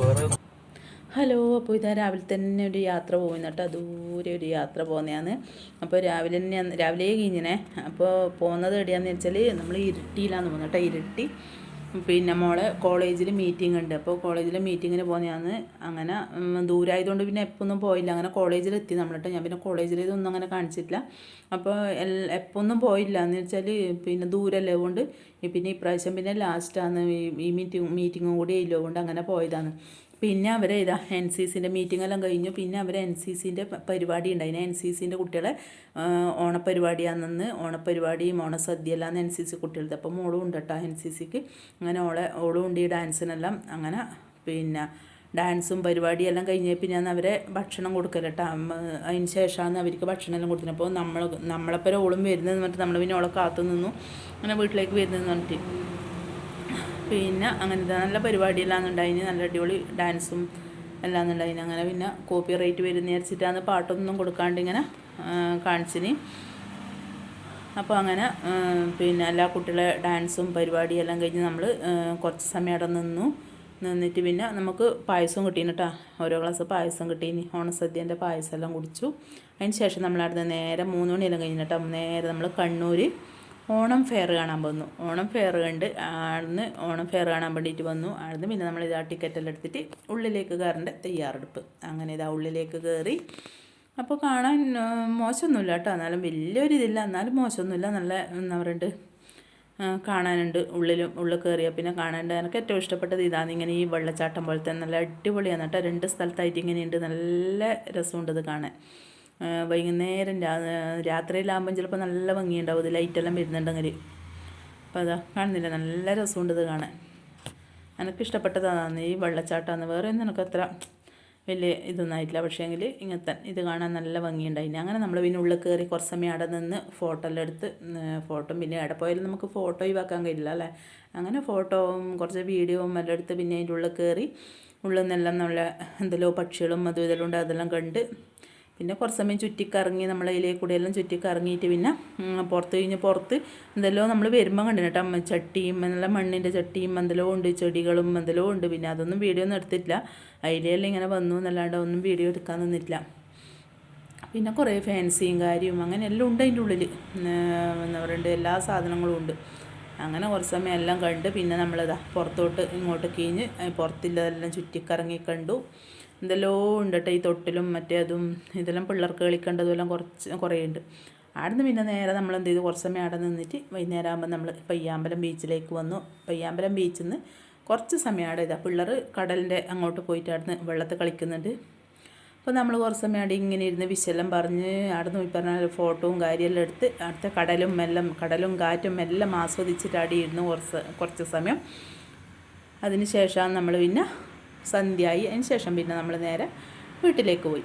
വേറെ ഹലോ അപ്പോൾ ഇതാ രാവിലെ തന്നെ ഒരു യാത്ര പോകുന്നു കേട്ടോ. ദൂരെ ഒരു യാത്ര പോകുന്നതാണ്. അപ്പോൾ രാവിലെ തന്നെ രാവിലെ കഴിഞ്ഞിനെ. അപ്പോൾ പോകുന്നത് എവിടെയാണെന്ന് വെച്ചാൽ നമ്മൾ ഇരുട്ടിയിലാന്ന് പോകുന്നത് കേട്ടോ. ഇരുട്ടി. പിന്നെ മോളെ കോളേജിൽ മീറ്റിംഗ് ഉണ്ട്. അപ്പോൾ കോളേജിൽ മീറ്റിങ്ങിന് പോകുന്നതാണ് അങ്ങനെ ദൂരമായതുകൊണ്ട് പിന്നെ എപ്പോൾ ഒന്നും പോയില്ല. അങ്ങനെ കോളേജിൽ എത്തി നമ്മളിട്ട് ഞാൻ പിന്നെ കോളേജിൽ ഇതൊന്നും അങ്ങനെ കാണിച്ചിട്ടില്ല. അപ്പോൾ ഒന്നും പോയില്ല. എന്ന് വെച്ചാൽ പിന്നെ ദൂരമല്ലേ കൊണ്ട് പിന്നെ ഇപ്രാവശ്യം പിന്നെ ലാസ്റ്റാണ് ഈ മീറ്റിംഗ് മീറ്റിങ്ങും കൂടി ഇല്ലോ കൊണ്ട് അങ്ങനെ പോയതാണ്. പിന്നെ അവരെ ഇതാ എൻ സി സിന്റെ മീറ്റിംഗ് എല്ലാം കഴിഞ്ഞു. പിന്നെ അവർ എൻ സി സിന്റെ പരിപാടി ഉണ്ടായിന് എൻ സി സിന്റെ കുട്ടികളെ ഓണപ്പരിപാടിയാണെന്ന് ഓണപ്പരിപാടിയും ഓണസദ്യ എല്ലാം എൻ സി സി കുട്ടികളുടെ അപ്പം മോളും ഉണ്ട് കേട്ടോ എൻ സി സിക്ക്. അങ്ങനെ ഓളെ ഓളും ഉണ്ട് ഈ ഡാൻസിനെല്ലാം. അങ്ങനെ പിന്നെ ഡാൻസും പരിപാടിയെല്ലാം കഴിഞ്ഞ് പിന്നെ അവരെ ഭക്ഷണം കൊടുക്കൽ കേട്ടോ അതിന് ശേഷമാണ് അവർക്ക് ഭക്ഷണം എല്ലാം കൊടുക്കുന്നത് അപ്പോൾ നമ്മൾ നമ്മളെപ്പരം ഓളും വരുന്നതെന്ന് പറഞ്ഞിട്ട് നമ്മൾ പിന്നെ ഓളെ കാത്തു നിന്നു അങ്ങനെ വീട്ടിലേക്ക് വരുന്നതെന്ന് പറഞ്ഞിട്ട്. പിന്നെ അങ്ങനത്തെ നല്ല പരിപാടിയെല്ലാം ഉണ്ടായിന്. നല്ല അടിപൊളി ഡാൻസും എല്ലാം ഉണ്ടായിന്. അങ്ങനെ പിന്നെ കോപ്പി റേറ്റ് വരുന്ന വിചാരിച്ചിട്ടാണ് പാട്ടൊന്നും കൊടുക്കാണ്ട് ഇങ്ങനെ കാണിച്ചിന്. അപ്പോൾ അങ്ങനെ പിന്നെ എല്ലാ കുട്ടികളെ ഡാൻസും പരിപാടിയെല്ലാം കഴിഞ്ഞ് നമ്മൾ കുറച്ച് സമയം അവിടെ നിന്നു. നിന്നിട്ട് പിന്നെ നമുക്ക് പായസം കിട്ടീന് കേട്ടോ ഓരോ ഗ്ലാസ് പായസം കിട്ടീന്. ഓണസദ്യന്റെ പായസം എല്ലാം കുടിച്ചു. അതിന് ശേഷം നിന്ന് നേരെ മൂന്ന് മണിയെല്ലാം കഴിഞ്ഞ് കേട്ടോ നേരെ നമ്മൾ കണ്ണൂർ ഓണം ഫെയർ കാണാൻ വന്നു ഓണം ഫെയർ കണ്ട് ആടുന്ന് ഓണം ഫെയർ കാണാൻ വേണ്ടിയിട്ട് വന്നു. ആടുന്ന് പിന്നെ നമ്മൾ ഇതാ ടിക്കറ്റെല്ലാം എടുത്തിട്ട് ഉള്ളിലേക്ക് കയറേണ്ട തയ്യാറെടുപ്പ്. അങ്ങനെ ഇതാ ഉള്ളിലേക്ക് കയറി അപ്പോൾ കാണാൻ മോശമൊന്നുമില്ല കേട്ടോ. എന്നാലും വലിയൊരിതില്ല എന്നാലും മോശമൊന്നുമില്ല. നല്ല എന്താ പറയുക കാണാനുണ്ട്. ഉള്ളിലും ഉള്ളിൽ കയറിയാൽ പിന്നെ കാണാനുണ്ട് എനിക്ക് ഏറ്റവും ഇഷ്ടപ്പെട്ടത് ഇതാണ് ഇങ്ങനെ ഈ വെള്ളച്ചാട്ടം പോലത്തെ നല്ല അടിപൊളിയാണ് കേട്ടോ. രണ്ട് സ്ഥലത്തായിട്ട് ഇങ്ങനെയുണ്ട് നല്ല രസമുണ്ട് ഇത് കാണാൻ. വൈകുന്നേരം രാ രാത്രിയിലാകുമ്പം ചിലപ്പോൾ നല്ല ഭംഗിയുണ്ടാവും. ഇത് ലൈറ്റെല്ലാം വരുന്നുണ്ടെങ്കിൽ അപ്പോൾ അതാ കാണുന്നില്ല. നല്ല രസമുണ്ട് ഇത് കാണാൻ. എനിക്ക് ഇഷ്ടപ്പെട്ടതാണ് ഈ വെള്ളച്ചാട്ടമാണ് വേറെ ഒന്നും എനിക്ക് അത്ര വലിയ ഇതൊന്നും ആയിട്ടില്ല പക്ഷേ എങ്കിൽ ഇങ്ങനത്തെ ഇത് കാണാൻ നല്ല ഭംഗിയുണ്ടായിന് അങ്ങനെ നമ്മൾ പിന്നെ ഉള്ളിൽ കയറി കുറച്ച് സമയം അവിടെ നിന്ന് ഫോട്ടോ എല്ലാം എടുത്ത് ഫോട്ടോ പിന്നെ അവിടെ പോയാലും നമുക്ക് ഫോട്ടോ ഒഴിവാക്കാൻ കഴിയില്ല അല്ലേ? അങ്ങനെ ഫോട്ടോവും കുറച്ച് വീഡിയോവും എല്ലാം എടുത്ത് പിന്നെ അതിന്റെ ഉള്ളിൽ കയറി ഉള്ളിൽ നിന്നെല്ലാം നല്ല എന്തെല്ലോ പക്ഷികളും അതും ഇതെല്ലാം ഉണ്ട്. അതെല്ലാം കണ്ട് പിന്നെ കുറച്ച് സമയം ചുറ്റിക്കറങ്ങി നമ്മൾ അതിലേക്ക് കൂടെ എല്ലാം ചുറ്റിക്കറങ്ങിയിട്ട് പിന്നെ പുറത്ത് കഴിഞ്ഞ് പുറത്ത് എന്തെല്ലോ നമ്മൾ വരുമ്പോൾ കണ്ടിന് അമ്മ ചട്ടിയും നല്ല മണ്ണിന്റെ ചട്ടിയും എന്തെല്ലോ ഉണ്ട് ചെടികളും എന്തെല്ലോ ഉണ്ട്. പിന്നെ അതൊന്നും വീഡിയോ ഒന്നും എടുത്തിട്ടില്ല. അതിലെല്ലാം ഇങ്ങനെ വന്നു എന്നല്ലാണ്ട് ഒന്നും വീഡിയോ എടുക്കാൻ നിന്നിട്ടില്ല. പിന്നെ കുറേ ഫാൻസിയും കാര്യവും അങ്ങനെ എല്ലാം ഉണ്ട് അതിന്റെ ഉള്ളിൽ. എന്താ പറയുക എല്ലാ സാധനങ്ങളും ഉണ്ട്. അങ്ങനെ കുറച്ച് സമയം എല്ലാം കണ്ട് പിന്നെ നമ്മളിതാ പുറത്തോട്ട് ഇങ്ങോട്ട് കീഞ്ഞ് പുറത്തില്ലതെല്ലാം ചുറ്റിക്കറങ്ങി കണ്ടു. എന്തെല്ലോ ഉണ്ട് കേട്ടോ ഈ തൊട്ടിലും മറ്റേ അതും ഇതെല്ലാം പിള്ളേർക്ക് കളിക്കേണ്ടതും എല്ലാം കുറച്ച് കുറേ ഉണ്ട്. അവിടുന്ന് പിന്നെ നേരെ നമ്മൾ എന്ത് ചെയ്തു? കുറച്ച് സമയം അവിടെ നിന്നിട്ട് വൈകുന്നേരം ആകുമ്പോൾ നമ്മൾ പയ്യാമ്പലം ബീച്ചിലേക്ക് വന്നു. പയ്യാമ്പലം ബീച്ചിൽ നിന്ന് കുറച്ച് സമയം അവിടെ ഇതാ. പിള്ളേർ കടലിന്റെ അങ്ങോട്ട് പോയിട്ട് അവിടുന്ന് വെള്ളത്തിൽ കളിക്കുന്നുണ്ട്. അപ്പോൾ നമ്മൾ കുറച്ച് സമയം അവിടെ ഇങ്ങനെ ഇരുന്ന് വിശലം പറഞ്ഞ് അവിടെ നിന്ന് പറഞ്ഞാൽ ഫോട്ടോവും കാര്യമെല്ലാം എടുത്ത് അടുത്ത കടലും എല്ലാം കടലും കാറ്റും എല്ലാം ആസ്വദിച്ചിട്ട് അവിടെ ഇരുന്ന് കുറച്ച് കുറച്ച് സമയം. അതിന് ശേഷമാണ് നമ്മൾ പിന്നെ സന്ധ്യയായി. അതിന് ശേഷം പിന്നെ നമ്മൾ നേരെ വീട്ടിലേക്ക് പോയി.